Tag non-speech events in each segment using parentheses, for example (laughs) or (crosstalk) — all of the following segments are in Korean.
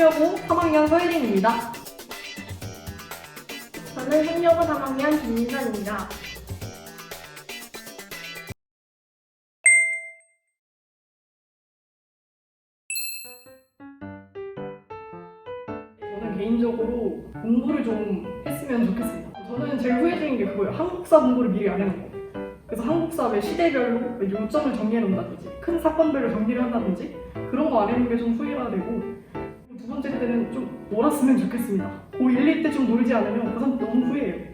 한여고 3학년 서예린입니다. 저는 한여고 3학년 김민선입니다. 저는 개인적으로 공부를 좀 했으면 좋겠습니다. 저는 제일 후회되는 게 그거예요. 한국사 공부를 미리 안 해놓은 거. 그래서 한국사 왜 시대별로 왜 요점을 정리해놓는다든지 큰 사건별로 정리를 한다든지 그런 거 안 해놓은 게 좀 후회가 되고 두 번째 때는 좀 놀았으면 좋겠습니다. 고 1, 2때 좀 놀지 않으면 고3 때 너무 후회해요.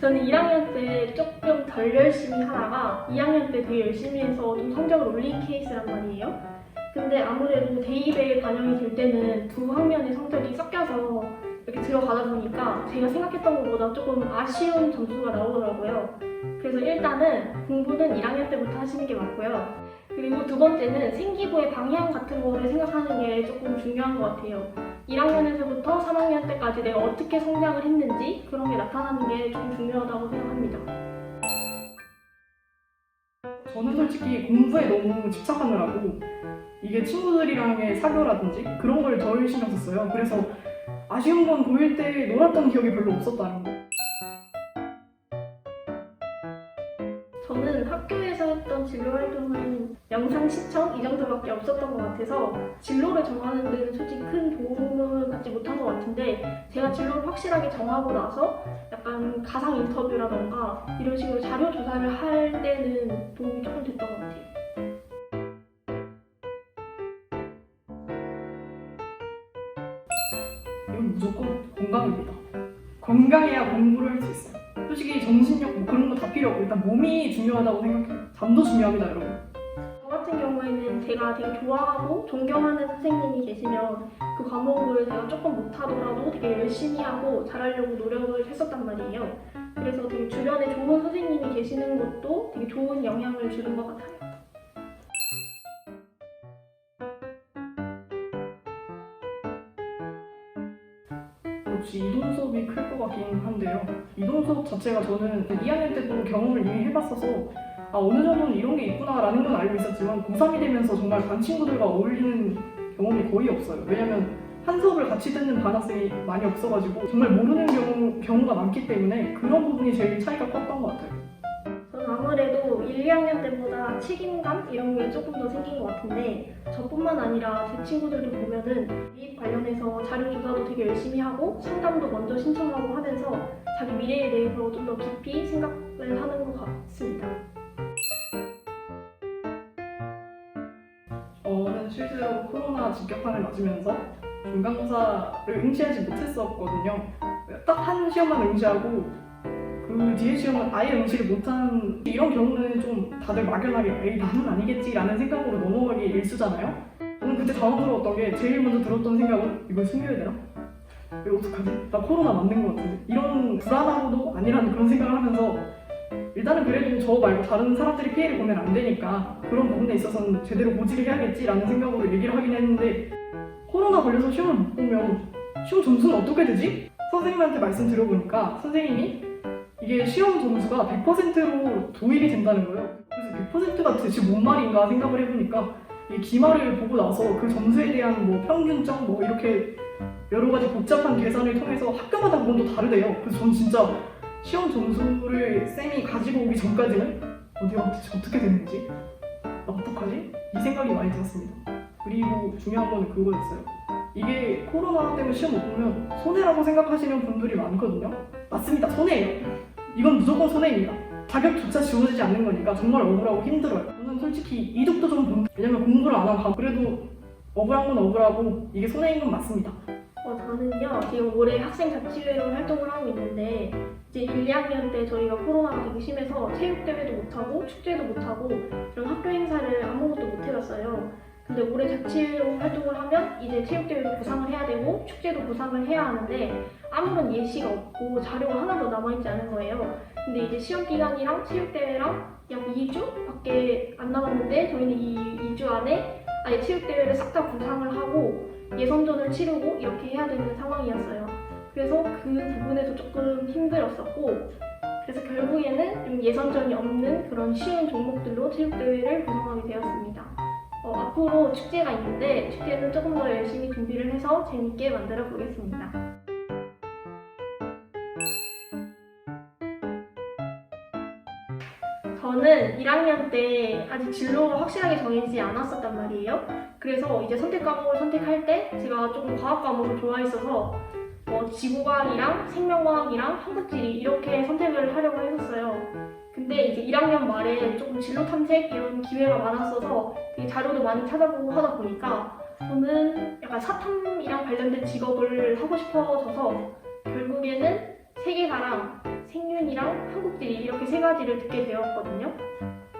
저는 1학년 때 조금 덜 열심히 하다가 2학년 때 되게 열심히 해서 좀 성적을 올린 케이스란 말이에요. 근데 아무래도 대입에 반영이 될 때는 두 학년의 성적이 섞여서 이렇게 들어가다 보니까 제가 생각했던 것보다 조금 아쉬운 점수가 나오더라고요. 그래서 일단은 공부는 1학년 때부터 하시는 게 맞고요. 그리고 두 번째는 생기부의 방향 같은 거를 생각하는 게 조금 중요한 것 같아요. 1학년에서부터 3학년 때까지 내가 어떻게 성장을 했는지 그런 게 나타나는 게 좀 중요하다고 생각합니다. 저는 솔직히 공부에 너무 집착하느라고 이게 친구들이랑의 사교라든지 그런 걸 덜 신경 썼어요. 그래서 아쉬운 건 고1 때 놀았던 기억이 별로 없었다는 거. 했던 진로 활동은 영상 시청 이 정도밖에 없었던 것 같아서 진로를 정하는 데는 솔직히 큰 도움을 받지 못한 것 같은데 제가 진로를 확실하게 정하고 나서 약간 가상 인터뷰라던가 이런 식으로 자료 조사를 할 때는 도움이 조금 됐던 것 같아요. 이건 무조건 건강입니다. 건강해야 공부를 할 수 있어요. 솔직히 정신력 뭐 그런 거 다 필요 없고 일단 몸이 중요하다고 생각해요. 잠도 중요합니다, 여러분. 저 같은 경우에는 제가 되게 좋아하고 존경하는 선생님이 계시면 그 과목을 제가 조금 못하더라도 되게 열심히 하고 잘하려고 노력을 했었단 말이에요. 그래서 되게 주변에 좋은 선생님이 계시는 것도 되게 좋은 영향을 주는 것 같아요. 역시 이동 수업이 클 것 같긴 한데요. 이동 수업 자체가 저는 2학년 때도 경험을 이미 해봤어서 아, 어느 정도는 이런 게 있구나라는 건 알고 있었지만 고3이 되면서 정말 반 친구들과 어울리는 경험이 거의 없어요. 왜냐면 한 수업을 같이 듣는 반 학생이 많이 없어가지고 정말 모르는 경우, 경우가 많기 때문에 그런 부분이 제일 차이가 컸던 것 같아요. 저는 아무래도 1, 2학년 때보다 책임감 이런 게 조금 더 생긴 것 같은데 저뿐만 아니라 제 친구들도 보면은 대입 관련해서 자료 조사도 되게 열심히 하고 상담도 먼저 신청하고 하면서 자기 미래에 대해서 좀 더 깊이 생각을 하는 것 같습니다. 실제로 코로나 직격탄을 맞으면서 중간고사를 응시하지 못했었거든요. 딱 한 시험만 응시하고 그 뒤에 시험은 아예 응시를 못한 이런 경우는 좀 다들 막연하게 나는 아니겠지라는 생각으로 넘어가기 일수잖아요. 저는 그때 당황스러웠던 게 제일 먼저 들었던 생각은 이걸 숨겨야 되나? 이거 어떡하지? 나 코로나 맞는 것 같은데 이런 불안하고도 아니라는 그런 생각을 하면서 일단은 그래도 저 말고 다른 사람들이 피해를 보면 안 되니까 그런 부분에 있어서는 제대로 모지를 해야겠지라는 생각으로 얘기를 하긴 했는데 코로나 걸려서 시험을 못 보면 시험 점수는 어떻게 되지? 선생님한테 말씀 들어보니까 선생님이 이게 시험 점수가 100%로 도입이 된다는 거예요. 그래서 100%가 대체 뭔 말인가 생각을 해보니까 이 기말을 보고 나서 그 점수에 대한 뭐 평균점 뭐 이렇게 여러 가지 복잡한 계산을 통해서 학교마다 그건 또 다르대요. 그래서 전 진짜 시험 점수를 쌤이 가지고 오기 전까지는 어디가 대체 어떻게 되는 거지? 나 어떡하지? 이 생각이 많이 들었습니다. 그리고 중요한 거는 그거였어요. 이게 코로나 때문에 시험 못 보면 손해라고 생각하시는 분들이 많거든요. 맞습니다. 손해예요. 이건 무조건 손해입니다. 자격조차 지워지지 않는 거니까 정말 억울하고 힘들어요. 저는 솔직히 이득도 좀 본, 왜냐면 공부를 안 하고 그래도 억울한 건 억울하고 이게 손해인 건 맞습니다. 어, 저는요, 지금 올해 학생 자치회로 활동을 하고 있는데, 이제 1, 2학년 때 저희가 코로나가 되게 심해서 체육대회도 못하고, 축제도 못하고, 이런 학교 행사를 아무것도 못 해봤어요. 근데 올해 자치회로 활동을 하면 이제 체육대회도 보상을 해야 되고, 축제도 보상을 해야 하는데, 아무런 예시가 없고, 자료가 하나도 남아있지 않은 거예요. 근데 이제 시험 기간이랑 체육대회랑 약 2주 밖에 안 남았는데, 저희는 이 2주 안에 아예 체육대회를 싹 다 보상을 하고, 예선전을 치르고 이렇게 해야 되는 상황이었어요. 그래서 그 부분에서 조금 힘들었었고, 그래서 결국에는 좀 예선전이 없는 그런 쉬운 종목들로 체육대회를 구성하게 되었습니다. 어, 앞으로 축제가 있는데 축제는 조금 더 열심히 준비를 해서 재밌게 만들어 보겠습니다. 저는 1학년 때 아직 진로가 확실하게 정해지지 않았었단 말이에요. 그래서 이제 선택 과목을 선택할 때 제가 조금 과학 과목을 좋아했어서 뭐 지구과학이랑 생명과학이랑 한국지리 이렇게 선택을 하려고 했었어요. 근데 이제 1학년 말에 조금 진로 탐색 이런 기회가 많았어서 자료도 많이 찾아보고 하다 보니까 저는 약간 사탐이랑 관련된 직업을 하고 싶어져서 결국에는 세계사랑 생윤이랑 한국지리 이렇게 세 가지를 듣게 되었거든요.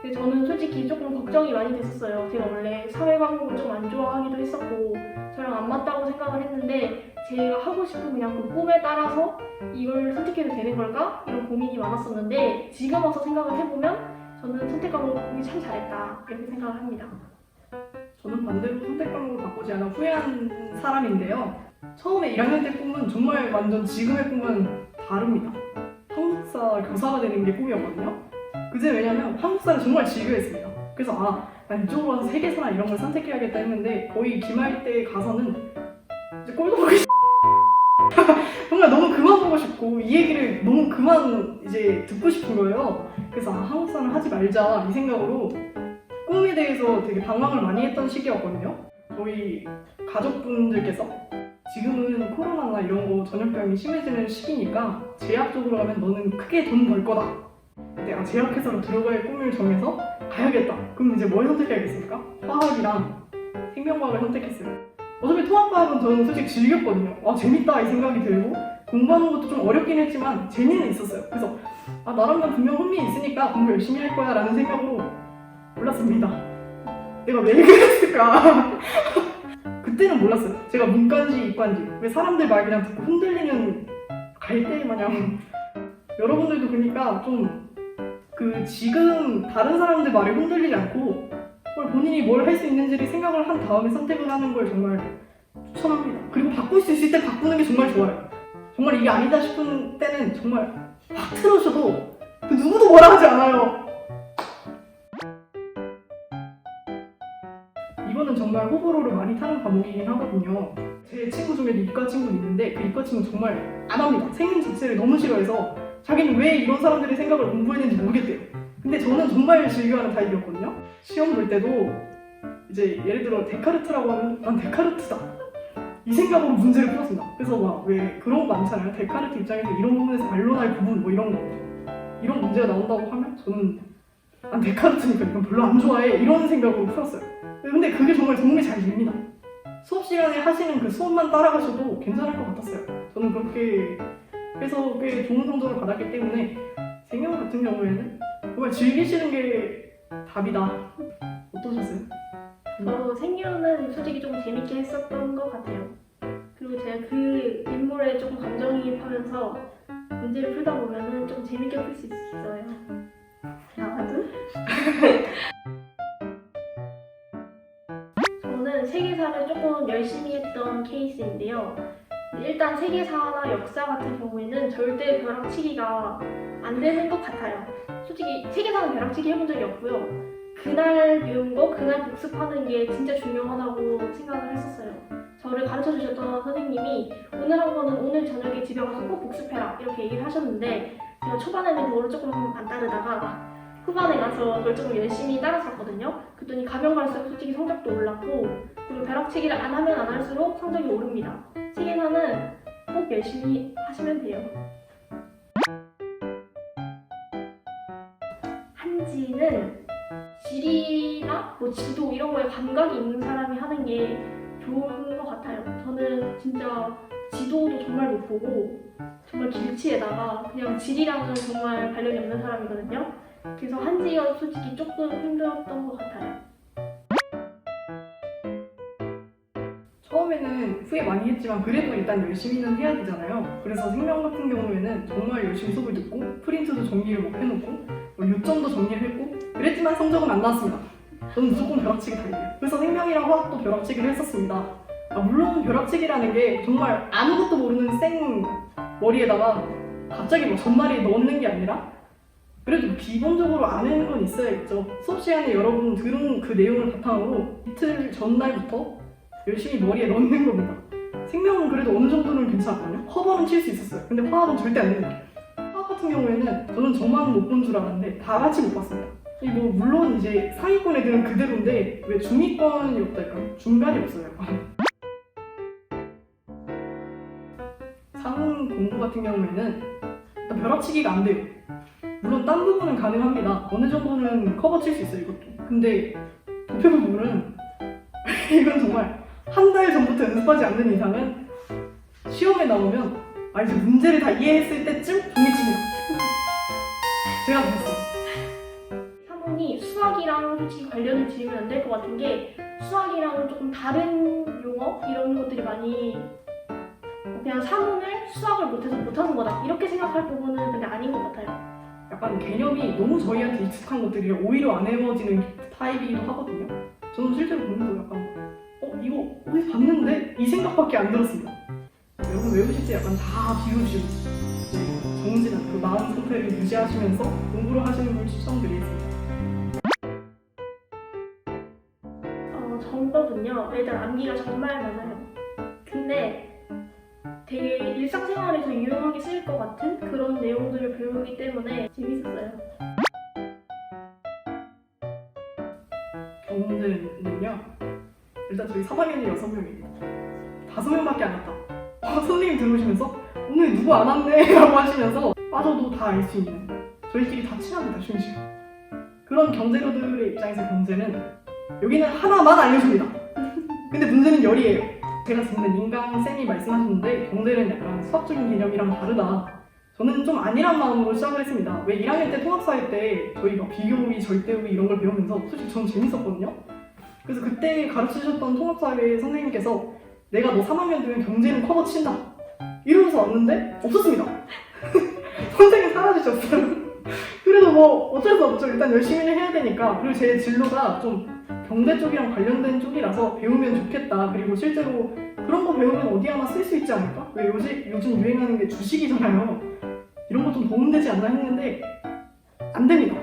근데 저는 솔직히 조금 걱정이 많이 됐었어요. 제가 원래 사회 과목을 좀 안 좋아하기도 했었고 저랑 안 맞다고 생각을 했는데 제가 하고 싶은 그냥 그 꿈에 따라서 이걸 선택해도 되는 걸까? 이런 고민이 많았었는데 지금 와서 생각을 해보면 저는 선택 과목이 참 잘했다 이렇게 생각을 합니다. 저는 반대로 선택 과목을 바꾸지 않아 후회한 사람인데요. 처음에 1학년 때 꿈은 정말 완전 지금의 꿈은 다릅니다. 한국사 교사가 되는 게 꿈이었거든요. 그제 왜냐면 한국사를 정말 즐겨했습니다. 그래서 아, 난 이쪽으로 와서 세계사나 이런 걸 선택해야겠다 했는데 거의 기말 때 가서는 이제 꼴도 보기 싫- (laughs) 정말 너무 그만 보고 싶고 이 얘기를 너무 그만 이제 듣고 싶은 거예요. 그래서 아, 한국사는 하지 말자 이 생각으로 꿈에 대해서 되게 방황을 많이 했던 시기였거든요. 저희 가족분들께서 지금은 코로나나 이런 거 전염병이 심해지는 시기니까 제약 쪽으로 가면 너는 크게 돈 벌 거다. 내가 제약회사로 들어갈 꿈을 정해서 가야겠다. 그럼 이제 뭘 선택해야겠습니까? 화학이랑 생명과학을 선택했어요. 어차피 통합과학은 저는 솔직히 즐겼거든요. 아 재밌다 이 생각이 들고 공부하는 것도 좀 어렵긴 했지만 재미는 있었어요. 그래서 아 나라면 분명 흥미 있으니까 공부 열심히 할 거야 라는 생각으로 몰랐습니다. 내가 왜 그랬을까? (laughs) 그때는 몰랐어요. 제가 문과인지 이과인지 왜 사람들 말 그냥 흔들리는 갈대 마냥 여러분들도 그러니까 좀 그 지금 다른 사람들 말에 흔들리지 않고 본인이 뭘 할 수 있는지를 생각을 한 다음에 선택을 하는 걸 정말 추천합니다. 그리고 바꿀 수 있을 때 바꾸는 게 정말 좋아요. 정말 이게 아니다 싶은 때는 정말 확 틀어셔도 그 누구도 뭐라 하지 않아요. 이거는 정말 호불호를 많이 타는 과목이긴 하거든요. 제 친구 중에도 이과 친구 있는데 그 이과 친구 정말 안 합니다. 생긴 자체를 너무 싫어해서 자기는 왜 이런 사람들의 생각을 공부했는지 모르겠대요. 근데 저는 정말 즐겨하는 타입이었거든요. 시험 볼 때도 이제 예를 들어 데카르트라고 하면 난 데카르트다. 이 생각으로 문제를 풀었습니다. 그래서 막 왜 그런 거 많잖아요. 데카르트 입장에서 이런 부분에서 반론할 부분 뭐 이런 거 이런 문제가 나온다고 하면 저는 난 데카르트니까 이건 별로 안 좋아해 이런 생각으로 풀었어요. 근데 그게 정말 도움이 잘 됩니다. 시간에 하시는 그 수업만 따라가셔도 괜찮을 것 같았어요. 저는 그렇게 해서 꽤 좋은 성적을 받았기 때문에 생명 같은 경우에는 정말 즐기시는 게 답이다. 어떠셨어요? 저도 생유는 솔직히 좀 재밌게 했었던 것 같아요. 그리고 제가 그 인물에 조금 감정이입하면서 문제를 풀다 보면은 좀 재밌게 풀 수 있어요. 나도? (laughs) 세계사를 조금 열심히 했던 케이스인데요. 일단 세계사나 역사 같은 경우에는 절대 벼락치기가 안 되는 것 같아요. 솔직히 세계사는 벼락치기 해본 적이 없고요. 그날 배운 거 그날 복습하는 게 진짜 중요하다고 생각을 했었어요. 저를 가르쳐 주셨던 선생님이 오늘 한 거는 오늘 저녁에 집에 가서 꼭 복습해라 이렇게 얘기를 하셨는데 제가 초반에는 그거를 조금 안 따르다가 후반에 가서 그걸 조금 열심히 따랐었거든요. 그랬더니 가면 갈수록 솔직히 성적도 올랐고 그리고 벼락치기를 안 하면 안 할수록 성적이 오릅니다. 세계사는 꼭 열심히 하시면 돼요. 한지는 지리나 뭐 지도 이런 거에 감각이 있는 사람이 하는 게 좋은 것 같아요. 저는 진짜 지도도 정말 못 보고 정말 길치에다가 그냥 지리랑은 정말 관련이 없는 사람이거든요. 그래서 한지가 솔직히 조금 힘들었던 것 같아요. 처음에는 후회 많이 했지만 그래도 일단 열심히는 해야 되잖아요. 그래서 생명 같은 경우에는 정말 열심히 수업을 듣고 프린트도 정리를 막 해놓고 뭐 요점도 정리를 했고 그랬지만 성적은 안 나왔습니다. 저는 무조건 벼락치기 달려요. 그래서 생명이랑 화학도 벼락치기를 했었습니다. 아, 물론 벼락치기라는 게 정말 아무것도 모르는 생 머리에다가 갑자기 뭐 전날에 넣는 게 아니라 그래도 기본적으로 아는 건 있어야겠죠. 수업 시간에 여러분 들은 그 내용을 바탕으로 이틀 전날부터 열심히 머리에 넣는 겁니다. 생명은 그래도 어느 정도는 괜찮았거든요. 커버는 칠 수 있었어요. 근데 화학은 절대 안 됩니다. 화학 같은 경우에는 저는 저만 못 본 줄 알았는데 다 같이 못 봤습니다. 이뭐 물론 이제 상위권 애들은 그대로인데 왜 중위권이 없달까요? 중간이 없어요. (laughs) 상훈 공부 같은 경우에는 일단 벼락치기가 안 돼요. 물론 딴 부분은 가능합니다. 어느 정도는 커버 칠 수 있어요, 이것도. 근데 도표 부분은 (laughs) 이건 정말 한 달 전부터 연습하지 않는 이상은 시험에 나오면 아 이제 문제를 다 이해했을 때쯤 종이칩니다. (laughs) 제가 그랬어요. 사문이 수학이랑 솔직히 관련을 지으면 안 될 것 같은 게 수학이랑은 조금 다른 용어 이런 것들이 많이 그냥 사문을 수학을 못해서 못하는 거다 이렇게 생각할 부분은 근데 아닌 것 같아요. 약간 개념이 너무 저희한테 익숙한 것들이 오히려 안 외워지는 타입이기도 하거든요. 저는 실제로 보면서 약간 어 이거 어디서 봤는데 이 생각밖에 안 들었습니다. 여러분 외우실 때 약간 다 비우시고 네, 정진한 그 마음 상태를 유지하시면서 공부를 하시는 걸 추천드리겠습니다. 어, 정법은요 일단 암기가 정말 많아요. 근데 되게 일상생활에서 유용하게 쓰일 것 같은 그런 내용들을 배우기 때문에 재밌었어요. 경제는요 일단 저희 3학년이 6명입니다. 5명밖에 안 왔다. 어, 선생님 들어오시면서 오늘 누구 안 왔네? (laughs) 라고 하시면서 빠져도 다 알 수 있는 저희끼리 다 친합니다 심지어 그런 경제로들의 입장에서 경제는 여기는 하나만 알려줍니다. (laughs) 근데 문제는 열이에요. 제가 듣는 인강쌤이 말씀하셨는데 경제는 약간 수학적인 개념이랑 다르다. 저는 좀 아니란 마음으로 시작을 했습니다. 왜 1학년 때 통합사회 때 저희 막 비교우위, 절대우위 이런 걸 배우면서 솔직히 저는 재밌었거든요 그래서 그때 가르치셨던 통합사회 선생님께서 내가 너 3학년 되면 경제는 커버 친다. 이러면서 왔는데 없었습니다. (laughs) 선생님 사라지셨어요. 그래도 뭐 어쩔 수 없죠. 일단 열심히 해야 되니까. 그리고 제 진로가 좀 경제 쪽이랑 관련된 쪽이라서 배우면 좋겠다. 그리고 실제로 그런 거 배우면 어디 하나 쓸 수 있지 않을까? 왜 요즘, 요즘 유행하는 게 주식이잖아요. 이런 거 좀 도움되지 않나 했는데 안 됩니다.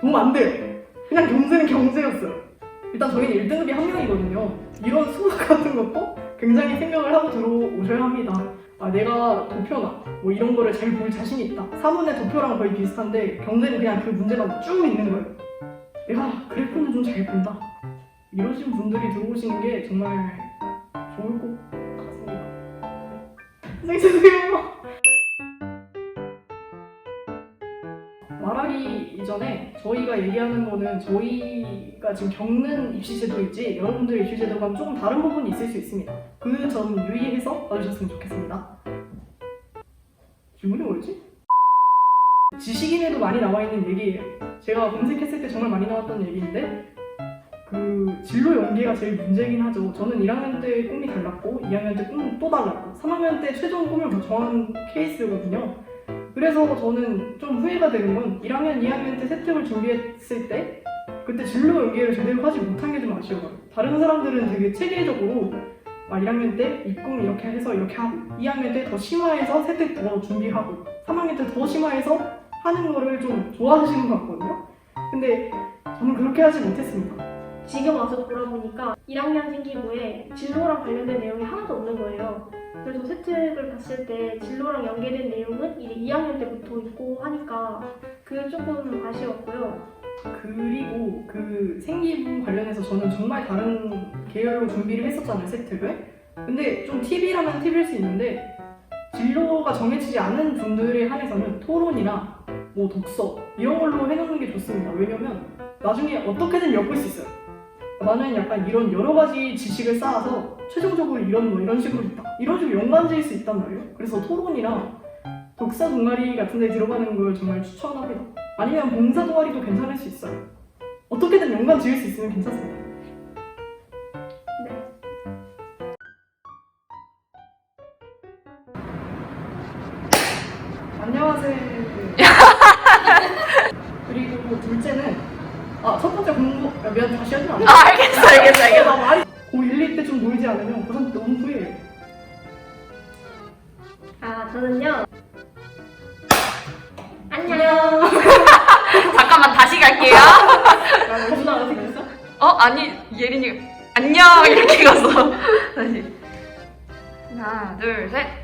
도움 안 돼요. 그냥 경제는 경제였어요 일단 저희는 1등급이 한 명이거든요 이런 수학 같은 것도 굉장히 생각을 하고 들어오셔야 합니다 아, 내가 도표나 뭐 이런 거를 잘 볼 자신이 있다. 사문의 도표랑 거의 비슷한데 경제는 그냥 그 문제만 쭉 있는 거예요. 내가 그래프는 좀 잘 본다. 이러신 분들이 들어오시는 게 정말 좋을 것 같습니다. 선생님 죄송해요. 이전에 저희가 얘기하는 거는 저희가 지금 겪는 입시제도이지 여러분들의 입시제도가 조금 다른 부분이 있을 수 있습니다. 그 점 유의해서 봐주셨으면 좋겠습니다. 질문이 뭐였지? 지식인에도 많이 나와 있는 얘기예요. 제가 검색했을 때 정말 많이 나왔던 얘기인데 그 진로 연계가 제일 문제긴 하죠. 저는 1학년 때 꿈이 달랐고 2학년 때 꿈은 또 달랐고 3학년 때 최종 꿈을 못 정한 케이스거든요. 그래서 저는 좀 후회가 되는 건 1학년, 2학년 때 세특을 준비했을 때 그때 진로 연계를 제대로 하지 못한 게 좀 아쉬워요. 다른 사람들은 되게 체계적으로 막 1학년 때이꿈 이렇게 해서 이렇게 하고 2학년 때 더 심화해서 세특 더 준비하고 3학년 때 더 심화해서 하는 거를 좀 좋아하시는 것 같거든요. 근데 저는 그렇게 하지 못했습니다. 지금 와서 돌아보니까 1학년 생기부에 진로랑 관련된 내용이 하나도 없는 거예요. 그래서 세특을 봤을 때 진로랑 연계된 내용은 이제 2학년 때부터 있고 하니까 그게 조금 아쉬웠고요. 그리고 그 생기부 관련해서 저는 정말 다른 계열로 준비를 했었잖아요, 세특을. 근데 좀 팁이라면 팁일 수 있는데 진로가 정해지지 않은 분들에 한해서는 토론이나 뭐 독서 이런 걸로 해놓는 게 좋습니다. 왜냐면 나중에 어떻게든 엮을 수 있어요. 나는 약간 이런 여러 가지 지식을 쌓아서 최종적으로 이런 뭐 이런 식으로 있다. 이런 식으로 연관지을 수 있단 말이에요. 그래서 토론이나 독서 동아리 같은 데 들어가는 걸 정말 추천합니다. 아니면 봉사 동아리도 괜찮을 수 있어요. 어떻게든 연관 지을 수 있으면 괜찮습니다. 알겠어, 알겠어, 알겠어. 나 말이 고1, 2때 좀 놀지 않으면 고3 때 너무 후회해요. 아 저는요. 안녕. (laughs) 잠깐만 다시 갈게요. 어떻게 됐어? 어 아니 예린이 안녕 이렇게 갔어. (laughs) 다시 하나 둘 셋.